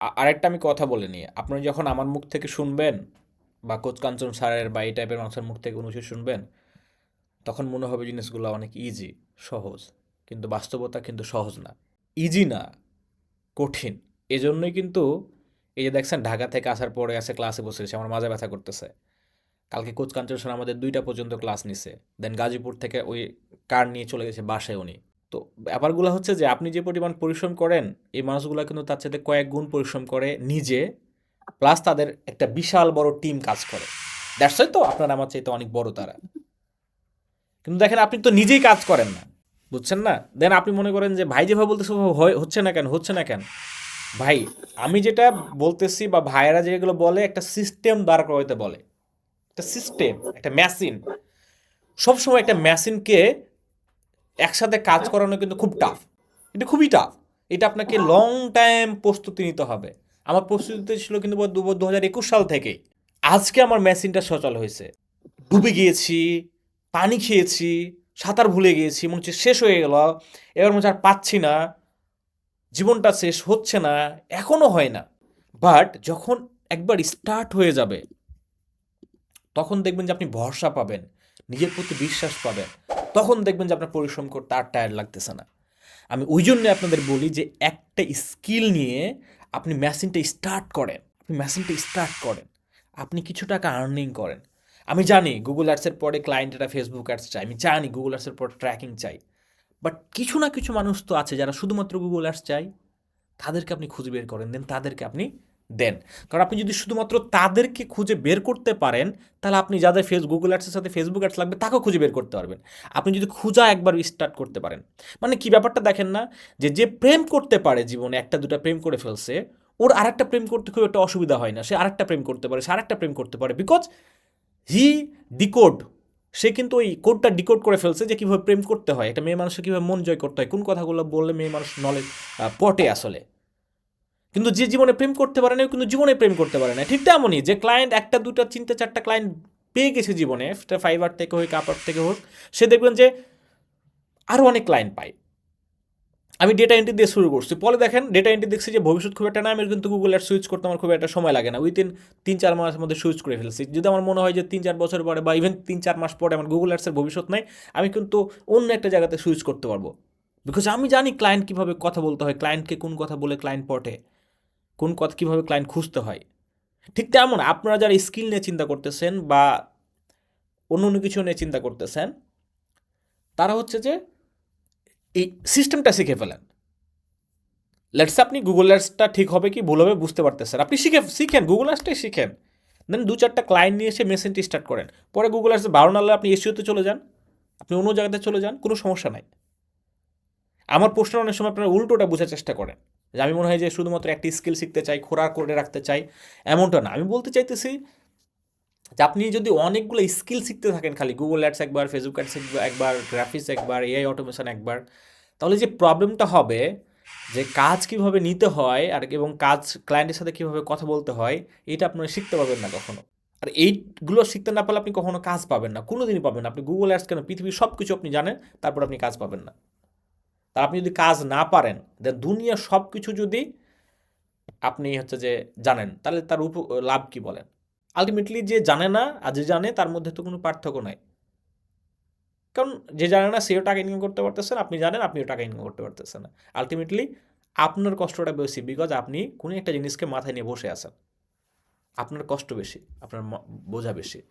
আরেকটা আমি কথা বলে নিই। আপনি যখন আমার মুখ থেকে শুনবেন বা কোচ কাঞ্চন স্যারের বা এই টাইপের মানুষের মুখ থেকে কোনো কিছু শুনবেন, তখন মনে হবে জিনিসগুলো অনেক ইজি সহজ। কিন্তু বাস্তবতা কিন্তু সহজ না। ইজি না, কঠিন। এজন্যই কিন্তু এই যে দেখছেন ঢাকা থেকে আসার পরে আছে ক্লাসে বসেছে আমার মাঝে ব্যথা করতেছে। কালকে কোচ কাঞ্চন স্যার আমাদের দুইটা পর্যন্ত ক্লাস নিছে। দেন গাজীপুর থেকে ওই কার নিয়ে চলে গেছে বাসায় উনি। তো ব্যাপারগুলো হচ্ছে যে, আপনি যে পরিমাণ পরিশ্রম করেন, এই মানুষগুলো কিন্তু তার সাথে কয়েক গুণ পরিশ্রম করে নিজে প্লাস তাদের একটা বিশাল বড় টিম কাজ করে। দ্যাটস তো, আপনার আমার চাইতে অনেক বড় তারা। কিন্তু দেখেন, আপনি তো নিজেই কাজ করেন না, বুঝছেন না? দেন আপনি মনে করেন যে, ভাই যেভাবে বলতেছে হচ্ছে না কেন, হচ্ছে না কেন? ভাই, আমি যেটা বলতেছি বা ভাইয়েরা যেগুলো বলে, একটা সিস্টেম দাঁড় করাইতে বলে। একটা সিস্টেম একটা মেশিন সবসময় একটা মেশিনকে একসাথে কাজ করানো কিন্তু খুব টাফ এটা খুবই টাফ এটা আপনাকে লং টাইম প্রস্তুতি নিতে হবে। আমার প্রস্তুতি ছিল কিন্তু দু হাজার একুশ সাল থেকেই আজকে আমার মেশিনটা সচল হয়েছে। ডুবে গিয়েছি, পানি খেয়েছি, সাঁতার ভুলে গিয়েছি, মনে হচ্ছে শেষ হয়ে গেল। এবার মনে হচ্ছে আর পাচ্ছি না। জীবনটা শেষ হচ্ছে না এখনও হয় না। বাট যখন একবার স্টার্ট হয়ে যাবে, তখন দেখবেন যে আপনি ভরসা পাবেন, নিজের প্রতি বিশ্বাস পাবেন। তখন দেখবেন যে আপনার পরিশ্রম করতে আর টায়ার লাগতেছে না। আমি ওই জন্যে আপনাদের বলি যে একটা স্কিল নিয়ে আপনি মেশিনটা স্টার্ট করেন। আপনি মেশিনটা স্টার্ট করেন। আপনি কিছু টাকা আর্নিং করেন। আমি জানি গুগল অ্যাডসের পরে ক্লায়েন্টেরা ফেসবুক অ্যাডস চাই আমি জানি গুগল অ্যাডসের পরে ট্র্যাকিং চাই। বাট কিছু না কিছু মানুষ তো আছে যারা শুধুমাত্র গুগল অ্যাডস চাই তাদেরকে আপনি খুঁজে বের করেন। দেন তাদেরকে আপনি দেন। কারণ আপনি যদি শুধুমাত্র তাদেরকে খুঁজে বের করতে পারেন, তাহলে আপনি যাদের ফেস গুগল অ্যাডসের সাথে ফেসবুক অ্যাডস লাগবে, তাকেও খুঁজে বের করতে পারবেন। আপনি যদি খুঁজা একবার স্টার্ট করতে পারেন। মানে কি ব্যাপারটা দেখেন না? যে যে প্রেম করতে পারে জীবনে, একটা, দুটো প্রেম করে ফেলছে, ওর আরেকটা প্রেম করতে খুব একটা অসুবিধা হয় না। সে আরেকটা প্রেম করতে পারে, সে আরেকটা প্রেম করতে পারে। বিকজ হি ডিকোড সে কিন্তু ওই কোডটা ডিকোড করে ফেলছে যে কীভাবে প্রেম করতে হয়, একটা মেয়ে মানুষকে কীভাবে মন জয় করতে হয়, কোন কথাগুলো বললে মেয়ে মানুষ নলেজ পটে আসলে। কিন্তু যে জীবনে প্রেম করতে পারে না কিন্তু জীবনে প্রেম করতে পারে না। ঠিক তেমনই যে ক্লায়েন্ট একটা দুটো তিনটে, চারটা ক্লায়েন্ট পেয়ে গেছে জীবনে সেটা ফাইবার থেকে হোক কাপার থেকে হোক, সে দেখবেন যে আরও অনেক ক্লায়েন্ট পায়। আমি ডেটা এন্ট্রি দিয়ে শুরু করছি। পরে দেখেন ডেটা এন্ট্রি দেখছি যে ভবিষ্যৎ খুব একটা না, আমি কিন্তু গুগল অ্যাড সুইচ করতে আমার খুব একটা সময় লাগে না। উইদিন তিন চার মাসের মধ্যে সুইচ করে ফেলছি। যদি আমার মনে হয় যে তিন চার বছর পরে বা ইভেন তিন চার মাস পরে আমার গুগল অ্যাডসের ভবিষ্যৎ নাই, আমি কিন্তু অন্য একটা জায়গাতে সুইচ করতে পারব। বিকজ আমি জানি ক্লায়েন্ট কীভাবে কথা বলতে হয় ক্লায়েন্টকে কোন কথা বলে ক্লায়েন্ট পটে। কোন কথা কীভাবে ক্লায়েন্ট খুঁজতে হয়। ঠিক তেমন আপনারা যারা স্কিল নিয়ে চিন্তা করতেছেন বা অন্য অন্য কিছু নিয়ে চিন্তা করতেছেন, তারা হচ্ছে যে এই সিস্টেমটা শিখে ফেলেন। লেটস আপনি গুগল অ্যাডসটা ঠিক হবে কি ভুল হবে বুঝতে পারতেছেন। আপনি শিখে, শিখেন গুগল অ্যাডসটাই শিখেন। দেন দু চারটা ক্লায়েন্ট নিয়ে এসে মেশিনটি স্টার্ট করেন। পরে গুগল অ্যাডস বারো নালে আপনি এসিওতে চলে যান। আপনি অন্য জায়গাতে চলে যান, কোনো সমস্যা নাই। আমার প্রশ্ন অনেক সময় আপনারা উল্টোটা বোঝার চেষ্টা করেন। যে আমি মনে হয় যে শুধুমাত্র একটি স্কিল শিখতে চাই, খোরাক করে রাখতে চাই, এমনটা না। আমি বলতে চাইতেছি যে আপনি যদি অনেকগুলো স্কিল শিখতে থাকেন, খালি গুগল অ্যাডস একবার ফেসবুক অ্যাডস একবার গ্রাফিক্স একবার এআই অটোমেশন একবার, তাহলে যে প্রবলেমটা হবে, যে কাজ কীভাবে নিতে হয় আর এবং কাজ ক্লায়েন্টের সাথে কীভাবে কথা বলতে হয়, এটা আপনারা শিখতে পারবেন না কখনো। আর এইগুলো শিখতে না পারলে আপনি কখনো কাজ পাবেন না কোনো দিনই পাবেন না। আপনি গুগল অ্যাডস কেন, পৃথিবীর সব কিছু আপনি জানেন, তারপর আপনি কাজ পাবেন না। তা আপনি যদি কাজ না পারেন দেন দুনিয়ার সব কিছু যদি আপনি হচ্ছে যে জানেন, তাহলে তার উপ, লাভ কি বলেন? আলটিমেটলি যে জানে না আর যে জানে, তার মধ্যে তো কোনো পার্থক্য নাই। কারণ যে জানে না, সেও টাকা ইনকাম করতে পারতেছেন আপনি জানেন, আপনিও টাকা ইনকাম করতে পারতেছেন না। আলটিমেটলি আপনার কষ্টটা বেশি বিকজ আপনি কোনো একটা জিনিসকে মাথায় নিয়ে বসে আছেন। আপনার কষ্ট বেশি, আপনার বোঝা বেশি।